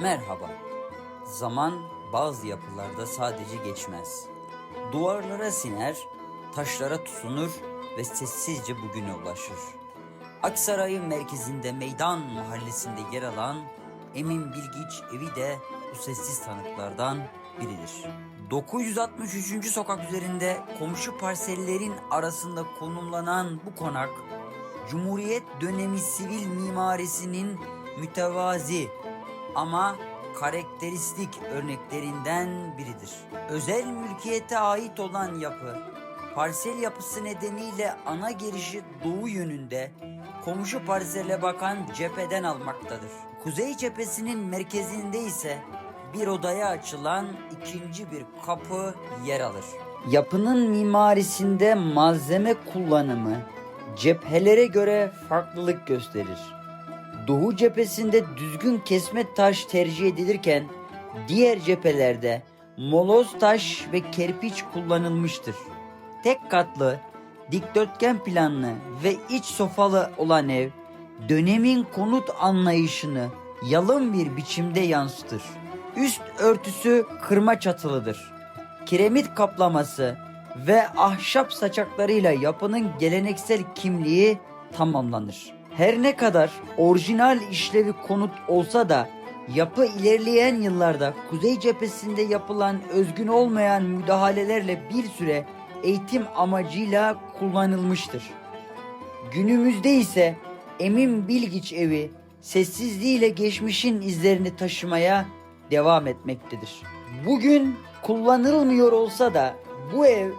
Merhaba. Zaman bazı yapılarda sadece geçmez. Duvarlara siner, taşlara tutunur ve sessizce bugüne ulaşır. Aksaray'ın merkezinde Meydan mahallesinde yer alan Emin Bilgiç evi de bu sessiz tanıklardan biridir. 963. sokak üzerinde komşu parsellerin arasında konumlanan bu konak Cumhuriyet dönemi sivil mimarisinin mütevazi ama karakteristik örneklerinden biridir. Özel mülkiyete ait olan yapı, parsel yapısı nedeniyle ana girişi doğu yönünde komşu parsele bakan cepheden almaktadır. Kuzey cephesinin merkezinde ise bir odaya açılan ikinci bir kapı yer alır. Yapının mimarisinde malzeme kullanımı cephelere göre farklılık gösterir. Doğu cephesinde düzgün kesme taş tercih edilirken diğer cephelerde moloz taş ve kerpiç kullanılmıştır. Tek katlı, dikdörtgen planlı ve iç sofalı olan ev dönemin konut anlayışını yalın bir biçimde yansıtır. Üst örtüsü kırma çatılıdır. Kiremit kaplaması ve ahşap saçaklarıyla yapının geleneksel kimliği tamamlanır. Her ne kadar orijinal işlevi konut olsa da yapı ilerleyen yıllarda kuzey cephesinde yapılan özgün olmayan müdahalelerle bir süre eğitim amacıyla kullanılmıştır. Günümüzde ise Emin Bilgiç evi sessizliğiyle geçmişin izlerini taşımaya devam etmektedir. Bugün kullanılmıyor olsa da bu ev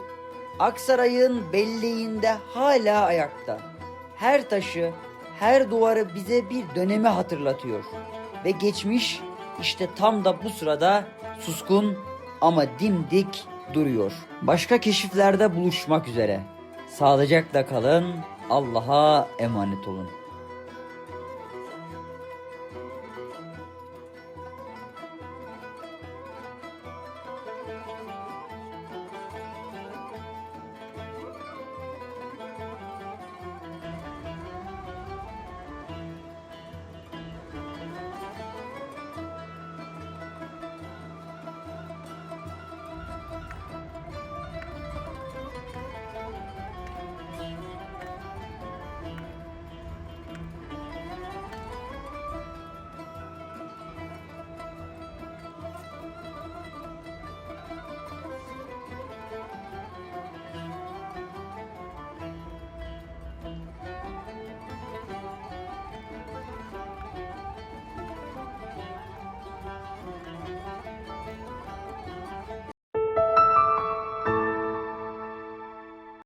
Aksaray'ın belleğinde hala ayakta. Her taşı, her duvarı bize bir dönemi hatırlatıyor. Ve geçmiş işte tam da bu sırada suskun ama dimdik duruyor. Başka keşiflerde buluşmak üzere. Sağlıcakla kalın. Allah'a emanet olun.